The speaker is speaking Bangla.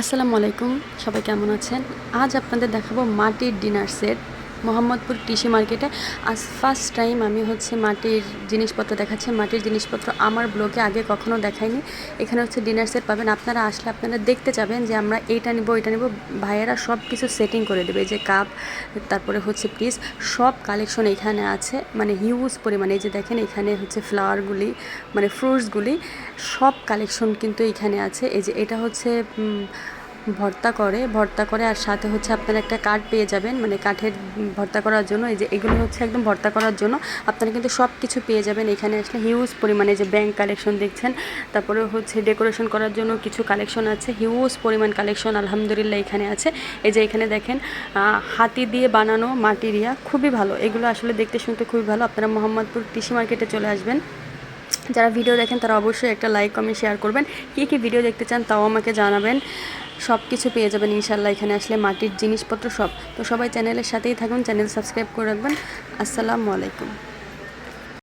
আসসালামু আলাইকুম সবাই কেমন আছেন? আজ আপনাদের দেখাবো মাটির ডিনার সেট মোহাম্মদপুর কৃষি মার্কেটে আজ ফার্স্ট টাইম আমি হচ্ছে মাটির জিনিসপত্র দেখাচ্ছি। মাটির জিনিসপত্র আমার ব্লগে আগে কখনো দেখাইনি। এখানে হচ্ছে ডিনার সেট পাবেন। আপনারা আসলে আপনারা দেখতে যাবেন যে আমরা এইটা নিব এইটা নিব। ভাইয়েরা সব কিছু সেটিং করে দেবে। যে কাপ তারপরে হচ্ছে প্লিজ সব কালেকশন এখানে আছে। মানে হিউজ পরিমাণে। এই যে দেখেন, এখানে হচ্ছে ফ্লাওয়ারগুলি মানে ফ্রুটসগুলি সব কালেকশন কিন্তু এখানে আছে। এই যে এটা হচ্ছে ভর্তা করে ভর্তা করে আর সাথে হচ্ছে আপনারা একটা কাঠ পেয়ে যাবেন মানে কাঠের ভর্তা করার জন্য। এই যে এগুলো হচ্ছে একদম ভর্তা করার জন্য। আপনারা কিন্তু সব কিছু পেয়ে যাবেন। এখানে আসলে হিউজ পরিমাণে যে ব্যাংক কালেকশন দেখছেন, তারপরে হচ্ছে ডেকোরেশন করার জন্য কিছু কালেকশন আছে হিউজ পরিমাণ কালেকশন আলহামদুলিল্লাহ এখানে আছে। এই যে এখানে দেখেন হাতি দিয়ে বানানো মাটিরিয়া, খুবই ভালো। এগুলো আসলে দেখতে শুনতে খুবই ভালো। আপনারা মোহাম্মদপুর কৃষি মার্কেটে চলে আসবেন। যারা ভিডিও দেখেন তারা অবশ্যই একটা লাইক কমেন্ট শেয়ার করবেন। কী কী ভিডিও দেখতে চান তাও আমাকে জানাবেন। সব কিছু পেয়ে যাবেন ইনশাল্লাহ এখানে আসলে মাটির জিনিসপত্র সব। তো সবাই চ্যানেলের সাথেই থাকুন চ্যানেল সাবস্ক্রাইব করে রাখবেন। আসসালামু আলাইকুম।